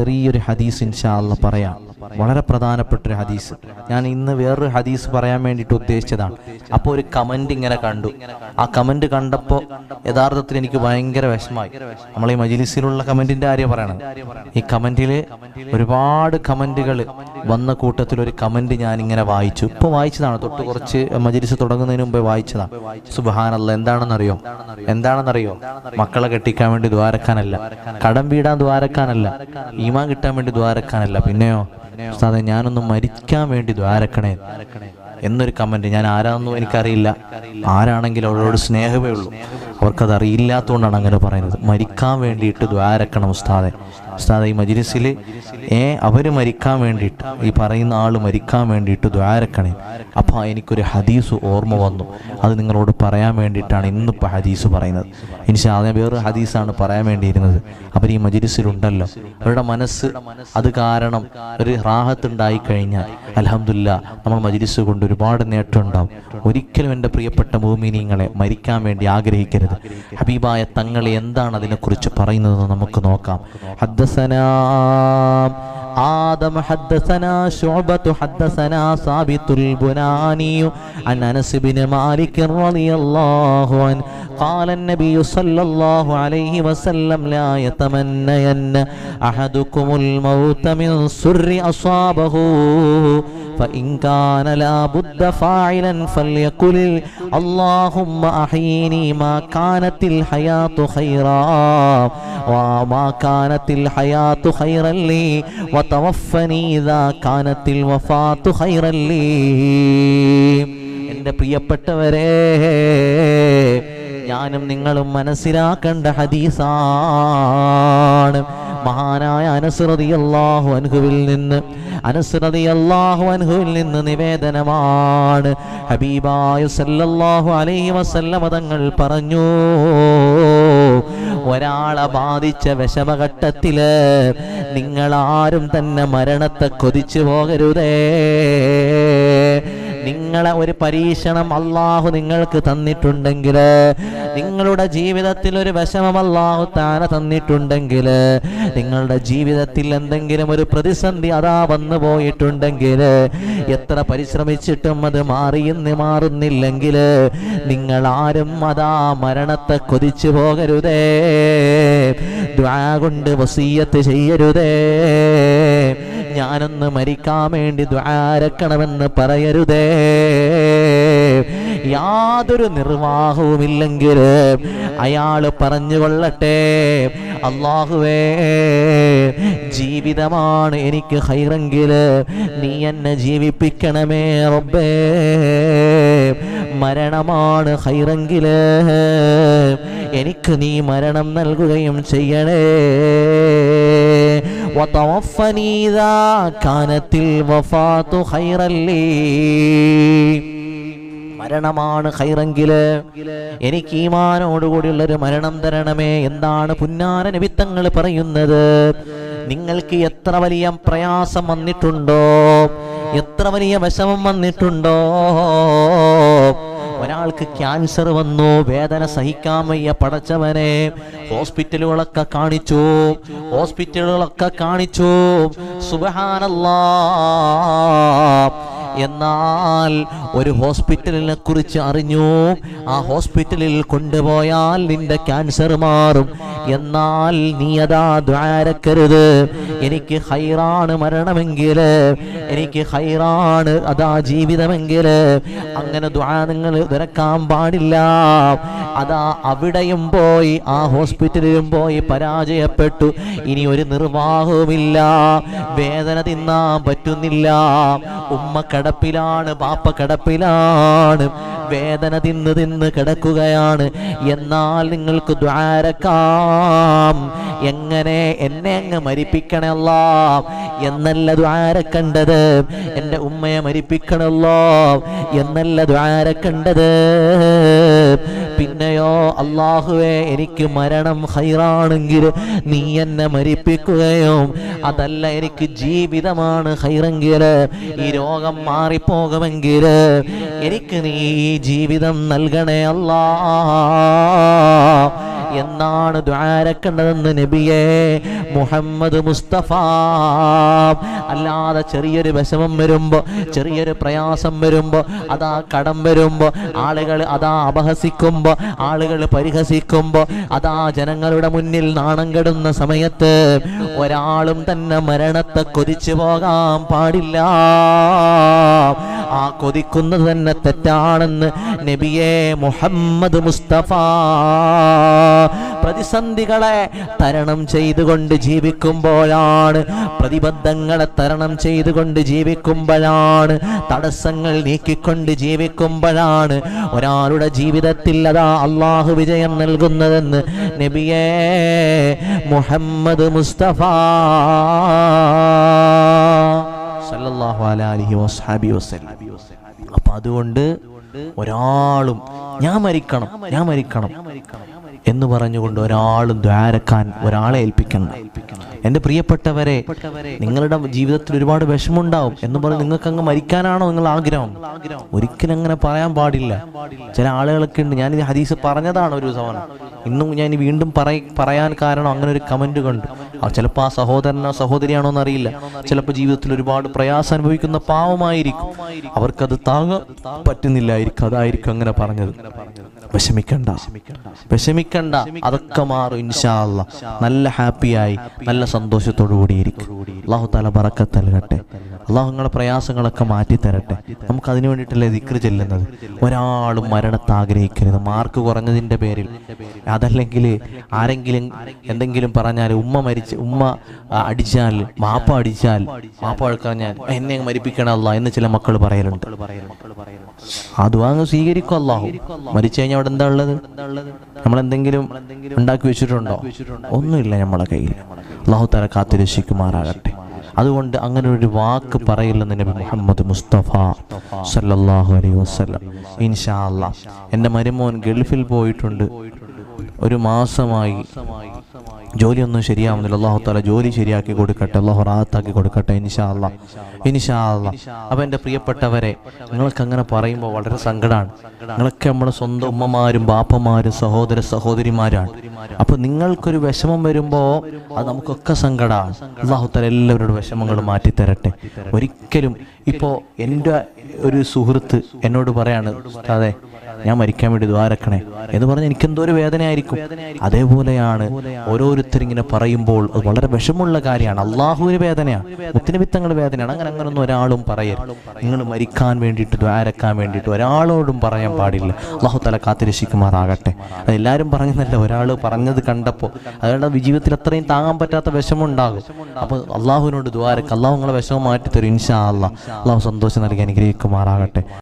ചെറിയൊരു ഹദീസ് ഇൻഷാ അല്ല പറയാം. വളരെ പ്രധാനപ്പെട്ട ഒരു ഹദീസ്. ഞാൻ ഇന്ന് വേറൊരു ഹദീസ് പറയാൻ വേണ്ടിയിട്ട് ഉദ്ദേശിച്ചതാണ്. അപ്പോൾ ഒരു കമന്റ് ഇങ്ങനെ കണ്ടു. ആ കമന്റ് കണ്ടപ്പോൾ യഥാർത്ഥത്തിൽ എനിക്ക് ഭയങ്കര വിഷമായി നമ്മൾ ഈ മജിലിസിലുള്ള കമന്റിന്റെ കാര്യം പറയണം. ഈ കമന്റിൽ ഒരുപാട് കമന്റുകൾ വന്ന കൂട്ടത്തിൽ ഒരു കമന്റ് ഞാൻ ഇങ്ങനെ വായിച്ചു. ഇപ്പോൾ വായിച്ചതാണ്. തൊട്ട് കുറച്ച് മജിലിസ് തുടങ്ങുന്നതിന് മുമ്പേ വായിച്ചതാണ്. സുബഹാനല്ല എന്താണെന്നറിയോ? എന്താണെന്നറിയോ? മക്കളെ കെട്ടിക്കാൻ വേണ്ടി ദ്വാരക്കാനല്ല. കടം വീടാൻ ദ്വാരക്കാനല്ല. ഈമാൻ കിട്ടാൻ വേണ്ടി ദ്വാരക്കാനല്ല. പിന്നെയോ? ഉസ്താദെ ഞാനൊന്ന് മരിക്കാൻ വേണ്ടി ദ്വാരക്കണേ എന്നൊരു കമന്റ് ഞാൻ ആരാണെന്നും എനിക്കറിയില്ല. ആരാണെങ്കിലും അവരോട് സ്നേഹമേ ഉള്ളൂ. അവർക്കത് അറിയില്ലാത്തതുകൊണ്ടാണ് അങ്ങനെ പറയുന്നത്. മരിക്കാൻ വേണ്ടിയിട്ട് ദ്വാരക്കണം ഉസ്താദെ. ഉസ്താദെ ഈ മജിലിസിൽ ഏ അവർ മരിക്കാൻ വേണ്ടിയിട്ട് ഈ പറയുന്ന ആൾ മരിക്കാൻ വേണ്ടിയിട്ട് ദ്വാരക്കണേ അപ്പോൾ എനിക്കൊരു ഹദീസ് ഓർമ്മ വന്നു. അത് നിങ്ങളോട് പറയാൻ വേണ്ടിയിട്ടാണ് ഇന്നിപ്പോൾ ഹദീസ് പറയുന്നത്. ഇൻഷാ ഞാൻ വേറൊരു ഹദീസാണ് പറയാൻ വേണ്ടിയിരുന്നത്. അവർ ഈ മജിലിസിലുണ്ടല്ലോ. അവരുടെ മനസ്സ് അത് കാരണം ഒരു റാഹത്ത് ഉണ്ടായി കഴിഞ്ഞാൽ അലഹമില്ല നമ്മൾ മജിലിസ് കൊണ്ട് ഒരുപാട് നേട്ടം ഉണ്ടാവും. ഒരിക്കലും എന്റെ പ്രിയപ്പെട്ട ഭൂമിനിങ്ങളെ മരിക്കാൻ വേണ്ടി ആഗ്രഹിക്കരുത്. ഹബീബായ തങ്ങളെ എന്താണ് അതിനെക്കുറിച്ച് പറയുന്നതെന്ന് നമുക്ക് നോക്കാം. حدثنا آدم حدثنا شعبة حدثنا ثابت البناني عن أنس بن مالك رضي الله عنه قال النبي صلى الله عليه وسلم لا يتمنين أحدكم الموت من سر أصابه فإن كان لا بد فاعلا فليقل اللهم أحيني ما كانت الحياة خيرا وما كانت الحياة خيرا لي وتوفني إذا كانت الوفاة خيرا لي എൻ്റെ പ്രിയപ്പെട്ടവരെ ഞാനും നിങ്ങളും മനസ്സിലാക്കേണ്ട ഹദീസാണ് മഹാനായ അനസ്രതി അള്ളാഹു അൻഹുവിൽ നിന്ന് അനസ്രതി അള്ളാഹു അൻഹുവിൽ നിന്ന് നിവേദനമാണ്. ഹബീബായ സല്ലല്ലാഹു അലൈഹി വസല്ലമ തങ്ങൾ പറഞ്ഞു ഒരാളെ ബാധിച്ച വിഷമഘട്ടത്തിൽ നിങ്ങളാരും തന്നെ മരണത്തെ കൊതിച്ചു പോകരുതേ. നിങ്ങളെ ഒരു പരീക്ഷണം അള്ളാഹു നിങ്ങൾക്ക് തന്നിട്ടുണ്ടെങ്കിൽ നിങ്ങളുടെ ജീവിതത്തിൽ ഒരു വിഷമം അള്ളാഹു താന തന്നിട്ടുണ്ടെങ്കിൽ നിങ്ങളുടെ ജീവിതത്തിൽ എന്തെങ്കിലും ഒരു പ്രതിസന്ധി അതാ വന്നു പോയിട്ടുണ്ടെങ്കിൽ എത്ര പരിശ്രമിച്ചിട്ടും അത് മാറിയെന്ന് മാറുന്നില്ലെങ്കിൽ നിങ്ങൾ ആരും അതാ മരണത്തെ കൊതിച്ചു പോകരുതേ. ദ്വാ കൊണ്ട് വസീയത്ത് ചെയ്യരുതേ. ഞാനൊന്ന് മരിക്കാൻ വേണ്ടി ദ്വാരക്കണമെന്ന് പറയരുതേ. യാതൊരു നിർവാഹവുമില്ലെങ്കിൽ അയാൾ പറഞ്ഞുകൊള്ളട്ടെ. അള്ളാഹുവേ ജീവിതമാണ് എനിക്ക് ഹൈറെങ്കിൽ നീ എന്നെ ജീവിപ്പിക്കണമേ റബ്ബേ. മരണമാണ് ഹൈറെങ്കിൽ എനിക്ക് നീ മരണം നൽകുകയും ചെയ്യണേ. وتوفني إذا كانت الوفاة خيرا لي മരണമാണ് ഹൈറെങ്കില് എനിക്ക് ഈമാനോടുകൂടിയുള്ള ഒരു മരണം തരണമേ എന്താണ് പുന്നാര നിമിത്തങ്ങൾ പറയുന്നത് നിങ്ങൾക്ക് എത്ര വലിയ പ്രയാസം വന്നിട്ടുണ്ടോ എത്ര വലിയ വിഷമം വന്നിട്ടുണ്ടോ ഒരാൾക്ക് ക്യാൻസർ വന്നു വേദന സഹിക്കാൻ വയ്യ പടച്ചവനെ ഹോസ്പിറ്റലുകളൊക്കെ കാണിച്ചു ഹോസ്പിറ്റലുകളൊക്കെ കാണിച്ചു. സുബഹാനല്ലാ. എന്നാൽ ഒരു ഹോസ്പിറ്റലിനെ കുറിച്ച് അറിഞ്ഞു. ആ ഹോസ്പിറ്റലിൽ കൊണ്ടുപോയാൽ നിന്റെ ക്യാൻസർ മാറും. എന്നാൽ നീ അതാ ദ്വാരക്കരുത് എനിക്ക് ഹൈറാണ് മരണമെങ്കിൽ എനിക്ക് ഹൈറാണ് അതാ ജീവിതമെങ്കിൽ. അങ്ങനെ ദ്വാ നിങ്ങൾ പാടില്ല. അതാ അവിടെയും പോയി ആ ഹോസ്പിറ്റലിലും പോയി പരാജയപ്പെട്ടു. ഇനി ഒരു നിർവാഹവുമില്ല. വേദന തിന്നാൻ പറ്റുന്നില്ല. ഉമ്മ കടപ്പിലാണ് പാപ്പ കടപ്പിലാണ് വേദന തിന്ന് തിന്ന് കിടക്കുകയാണ്. എന്നാൽ നിങ്ങൾക്ക് ദ്വാരക്കാം. എങ്ങനെ? എന്നെ അങ്ങ് മരിപ്പിക്കണല്ലോ എന്നല്ല ദ്വാര കണ്ടത്. എന്റെ ഉമ്മയെ മരിപ്പിക്കണല്ലോ എന്നല്ല ദ്വാരക്കണ്ടത് പിന്നെയോ അള്ളാഹുവെ എനിക്ക് മരണം ഹൈറാണെങ്കിൽ നീ എന്നെ മരിപ്പിക്കുകയും അതല്ല എനിക്ക് ജീവിതമാണ് ഹൈറെങ്കിൽ ഈ രോഗം മാറിപ്പോകുമെങ്കിൽ എനിക്ക് നീ ജീവിതം നൽകണേ അല്ലാ എന്നാണ് ദ്വാരക്കേണ്ടതെന്ന് നബിയെ മുഹമ്മദ് മുസ്തഫ. അല്ലാതെ ചെറിയൊരു വിഷമം വരുമ്പോ ചെറിയൊരു പ്രയാസം വരുമ്പോ അതാ കടം വരുമ്പോ ആളുകൾ അതാ അപഹസിക്കുമ്പോ ആളുകൾ പരിഹസിക്കുമ്പോ അതാ ജനങ്ങളുടെ മുന്നിൽ നാണം കെടുന്ന സമയത്ത് ഒരാളും തന്നെ മരണത്തെ കൊതിച്ചു പോകാൻ പാടില്ല. കൊതിക്കുന്നത് തന്നെ തെറ്റാണെന്ന് നബിയെ മുഹമ്മദ് മുസ്തഫ. പ്രതിസന്ധികളെ തരണം ചെയ്തുകൊണ്ട് ജീവിക്കുമ്പോഴാണ് പ്രതിബദ്ധങ്ങളെ തരണം ചെയ്തുകൊണ്ട് ജീവിക്കുമ്പോഴാണ് തടസ്സങ്ങൾ നീക്കിക്കൊണ്ട് ജീവിക്കുമ്പോഴാണ് ഒരാളുടെ ജീവിതത്തിൽ അതാ അള്ളാഹു വിജയം നൽകുന്നതെന്ന് നബിയേ മുഹമ്മദ് മുസ്തഫ. സല്ലല്ലാഹു അലൈഹി അതുകൊണ്ട് ഒരാളും ഞാൻ മരിക്കണം ഞാൻ മരിക്കണം എന്ന് പറഞ്ഞുകൊണ്ട് ഒരാളും ദ്വാരക്കാൻ ഒരാളെ ഏൽപ്പിക്കണം. എന്റെ പ്രിയപ്പെട്ടവരെ നിങ്ങളുടെ ജീവിതത്തിൽ ഒരുപാട് വിഷമുണ്ടാവും എന്ന് പറഞ്ഞ് നിങ്ങൾക്ക് അങ്ങ് മരിക്കാനാണോ നിങ്ങൾ ആഗ്രഹം? ഒരിക്കലും അങ്ങനെ പറയാൻ പാടില്ല. ചില ആളുകളൊക്കെ ഉണ്ട് ഞാൻ ഈ ഹദീസ് പറഞ്ഞതാണ് ഒരു ദിവസമാണ് ഇന്നും ഞാൻ വീണ്ടും പറയാൻ കാരണം അങ്ങനെ ഒരു കമന്റ് കണ്ടു. ചിലപ്പോൾ ആ സഹോദരനോ സഹോദരിയാണോ എന്നറിയില്ല. ചിലപ്പോൾ ജീവിതത്തിൽ ഒരുപാട് പ്രയാസം അനുഭവിക്കുന്ന പാവമായിരിക്കും. അവർക്കത് താങ്ങാൻ പറ്റുന്നില്ലായിരിക്കും. അതായിരിക്കും അങ്ങനെ പറഞ്ഞത്. വിഷമിക്കണ്ട. വിഷമിക്കണ്ട. അതൊക്കെ മാറും ഇൻഷാ അല്ലാ നല്ല ഹാപ്പിയായി നല്ല സന്തോഷത്തോടു കൂടിയിരിക്കും. അള്ളാഹു തല ബറക്കത്ത് നൽകട്ടെ. അള്ളാഹു നിങ്ങളുടെ പ്രയാസങ്ങളൊക്കെ മാറ്റി തരട്ടെ. നമുക്ക് അതിനു വേണ്ടിയിട്ടല്ലേ ദിക്ര ചെല്ലുന്നത്? ഒരാളും മരണത്തെ ആഗ്രഹിക്കരുത്. മാർക്ക് കുറഞ്ഞതിന്റെ പേരിൽ. അതല്ലെങ്കിൽ ആരെങ്കിലും എന്തെങ്കിലും പറഞ്ഞാൽ ഉമ്മ മരിച്ച് ഉമ്മ അടിച്ചാൽ മാപ്പ അടിച്ചാൽ മാപ്പ അഴക്കറിഞ്ഞാൽ എന്നെ മരിപ്പിക്കണമല്ല എന്ന് ചില മക്കൾ പറയലുണ്ട്. അത് അങ്ങ് സ്വീകരിക്കും അള്ളാഹു മരിച്ചു കഴിഞ്ഞാൽ അവിടെ എന്താ ഉള്ളത്? നമ്മൾ എന്തെങ്കിലും ഉണ്ടാക്കി വെച്ചിട്ടുണ്ടോ? ഒന്നുമില്ല നമ്മളെ കയ്യിൽ. അള്ളാഹു തല കാത്തിരക്ഷിക്കുമാറാകട്ടെ. അതുകൊണ്ട് അങ്ങനെ ഒരു വാക്ക് പറയില്ലെന്ന് നബി മുഹമ്മദ് മുസ്തഫ സല്ലാഹു അലൈ വസല്ലം. ഇൻഷാ അല്ലാ എന്റെ മരുമോൻ ഗൾഫിൽ പോയിട്ടുണ്ട്. ഒരു മാസമായി ജോലിയൊന്നും ശരിയാവുന്നില്ല. അള്ളാഹു താല ജോലി ശരിയാക്കി കൊടുക്കട്ടെ. അള്ളാഹു റാഹത്താക്കി കൊടുക്കട്ടെ. ഇൻഷാ അല്ലാ ഇൻഷാ എന്റെ അപ്പം പ്രിയപ്പെട്ടവരെ നിങ്ങൾക്ക് അങ്ങനെ പറയുമ്പോൾ വളരെ സങ്കടമാണ് നിങ്ങളൊക്കെ നമ്മുടെ സ്വന്തം ഉമ്മമാരും ബാപ്പമാരും സഹോദര സഹോദരിമാരാണ്. അപ്പോൾ നിങ്ങൾക്കൊരു വിഷമം വരുമ്പോ അത് നമുക്കൊക്കെ സങ്കടമാണ് അള്ളാഹു താല എല്ലാവരുടെ മാറ്റി തരട്ടെ ഒരിക്കലും ഇപ്പോ എന്റെ ഒരു സുഹൃത്ത് എന്നോട് പറയാണ് അതെ ഞാൻ മരിക്കാൻ വേണ്ടി ദ്വാരക്കണേ എന്ന് പറഞ്ഞ് എനിക്കെന്തോ ഒരു വേദനയായിരിക്കും. അതേപോലെയാണ് ഓരോരുത്തരിങ്ങനെ പറയുമ്പോൾ അത് വളരെ വിഷമുള്ള കാര്യമാണ്. അള്ളാഹുവിന് വേദനയാണ് മുത്തിനബിത്തങ്ങളുടെ വേദനയാണ്. അങ്ങനെ അങ്ങനെ ഒന്നും ഒരാളും പറയരുത്. നിങ്ങൾ മരിക്കാൻ വേണ്ടിയിട്ട് ദ്വാരക്കാൻ വേണ്ടിയിട്ട് ഒരാളോടും പറയാൻ പാടില്ല. അള്ളാഹു തല കാത്തിരക്ഷിക്കുമാറാകട്ടെ. അത് എല്ലാവരും പറഞ്ഞതല്ല ഒരാൾ പറഞ്ഞത് കണ്ടപ്പോൾ. അതുകൊണ്ട് ജീവിതത്തിൽ അത്രയും താങ്ങാൻ പറ്റാത്ത വിഷമുണ്ടാകും അപ്പോൾ അള്ളാഹുവിനോട് ദ്വാരക്ക് അള്ളാഹു നിങ്ങളെ വിഷമം മാറ്റി തരും ഇൻഷാ അള്ളാഹ് അള്ളാഹു സന്തോഷം നൽകി അനുഗ്രഹിക്കുമാറാകട്ടെ.